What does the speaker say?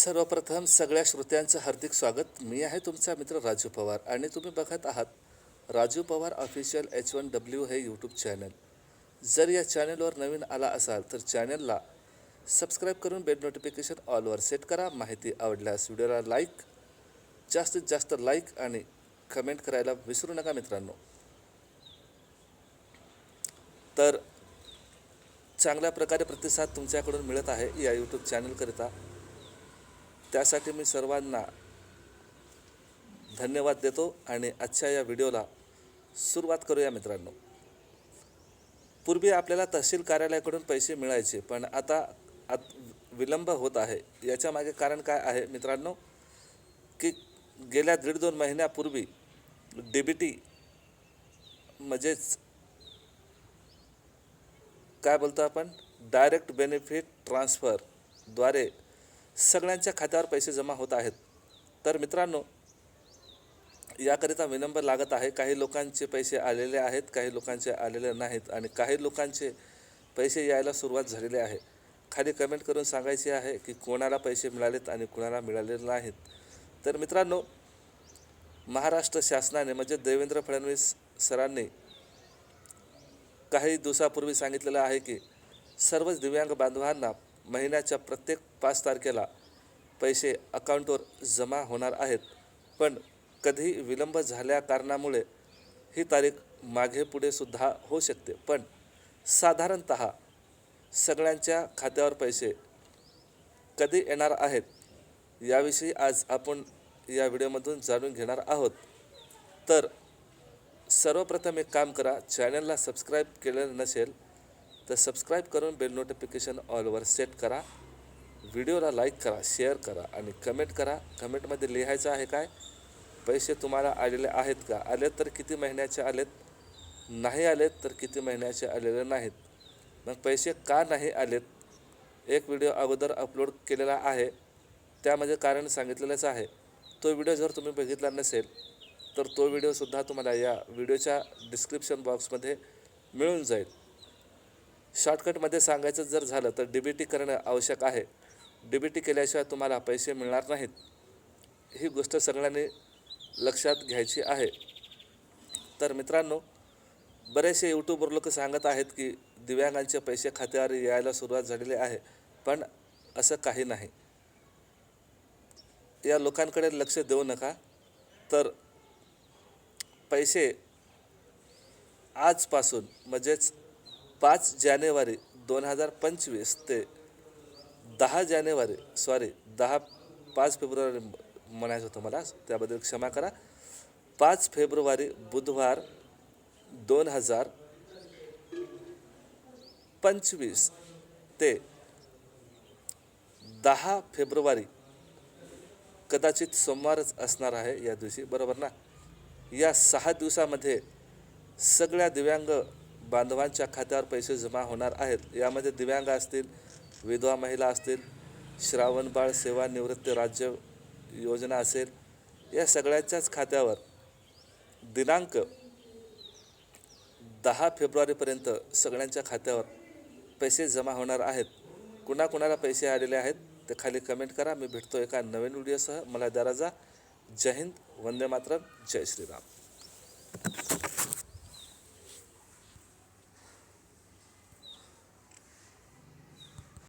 सर्वप्रथम सगळ्या श्रोत्यांचं हार्दिक स्वागत. मी आहे तुमचा मित्र राजू पवार आणि तुम्ही बघत आहात Raju Pawar official H one W हे यूट्यूब चॅनल जर या चॅनलवर नवीन आला असाल तर चॅनलला सबस्क्राईब करून बेल नोटिफिकेशन ऑलवर सेट करा. माहिती आवडल्यास व्हिडिओला लाईक जास्तीत जास्त लाईक आणि कमेंट करायला विसरू नका मित्रांनो. तर चांगल्या प्रकारे प्रतिसाद तुमच्याकडून मिळत आहे या यूट्यूब चॅनलकरिता त्यासाठी मी सर्वांना धन्यवाद देतो आणि आजच्या या व्हिडिओला सुरुवात करूया मित्रांनो. पूर्वी आपल्याला तहसील कार्यालयाकडून पैसे मिळायचे पण आता आत विलंब होत आहे. याच्यामागे कारण काय आहे मित्रांनो की गेल्या दीड दोन महिन्यापूर्वी डी बी टी म्हणजेच काय बोलतो आपण? डायरेक्ट बेनिफिट ट्रान्सफरद्वारे सगळ्यांच्या खात्यावर पैसे जमा होत आहेत. तर मित्रांनो याकरिता विलंब लागत आहे काही लोकांचे पैसे आलेले आहेत काही लोकांचे आलेले नाहीत आणि काही लोकांचे पैसे यायला सुरुवात झालेली आहे. खाली कमेंट करून सांगायचे आहे की कोणाला पैसे मिळालेत आणि कोणाला मिळालेले नाहीत. तर मित्रांनो महाराष्ट्र शासनाने म्हणजे देवेंद्र फडणवीस सरांनी काही दिवसापूर्वी सांगितलेलं आहे की सर्वच दिव्यांग बांधवांना महिन्याच्या प्रत्येक पाच तारखेला पैसे अकाउंटवर जमा होणार आहेत. पण कधी विलंब झाल्या कारणामुळे ही तारीख मागे पुढे सुद्धा होऊ शकते. पण साधारणत सगळ्यांच्या खात्यावर पैसे कधी येणार आहेत याविषयी आज आपण या व्हिडिओमधून जाणून घेणार आहोत. तर सर्वप्रथम एक काम करा चॅनलला सबस्क्राईब केलेलं नसेल तर सबस्क्राईब करून बेल नोटिफिकेशन ऑलवर सेट करा. व्हिडिओला लाईक करा शेअर करा आणि कमेंट करा. कमेंटमध्ये लिहायचं आहे काय? पैसे तुम्हाला आलेले आहेत का? आलेत तर किती महिन्याचे आलेत? नाही आलेत तर किती महिन्याचे आलेले नाहीत? मग पैसे का नाही आलेत? एक व्हिडिओ अगोदर अपलोड केलेला आहे. त्यामध्ये कारण सांगितलेलंच आहे. तो व्हिडिओ जर तुम्ही बघितला नसेल तर तो व्हिडिओसुद्धा तुम्हाला या व्हिडिओच्या डिस्क्रिप्शन बॉक्समध्ये मिळून जाईल. शॉर्टकटमध्ये सांगायचं जर झालं तर डी बी टी करणं आवश्यक आहे. डी बी टी केल्याशिवाय तुम्हाला पैसे मिळणार नाहीत. ही गोष्ट सगळ्यांनी लक्षात घ्यायची आहे. तर मित्रांनो बरेचसे यूट्यूबर लोक सांगत आहेत की दिव्यांगांचे पैसे खात्यावर यायला सुरुवात झालेली आहे पण असं काही नाही. या लोकांकडे लक्ष देऊ नका. तर पैसे आजपासून म्हणजेच पाच जानेवारी दोन हजार पंचवीस ते दहा जानेवारी सॉरी दहा पाच फेब्रुवारी म्हणायचं होतं मला त्याबद्दल क्षमा करा. पाच फेब्रुवारी बुधवार दोन हजार पंचवीस ते दहा फेब्रुवारी कदाचित सोमवारच असणार आहे या दिवशी बरोबर ना? या सहा दिवसामध्ये सगळ्या दिव्यांग बांधवांच्या खात्यावर पैसे जमा होणार आहेत. यामध्ये दिव्यांग असतील विधवा महिला असतील श्रावणबाळ सेवा निवृत्त राज्य योजना असेल या सगळ्यांच्याच खात्यावर दिनांक दहा फेब्रुवारीपर्यंत सगळ्यांच्या खात्यावर पैसे जमा होणार आहेत. कुणाकुणाला पैसे आलेले आहेत ते खाली कमेंट करा. मी भेटतो एका नवीन व्हिडिओसह. मला द्या राजा जय हिंद. वंदे मातरम. जय श्रीराम.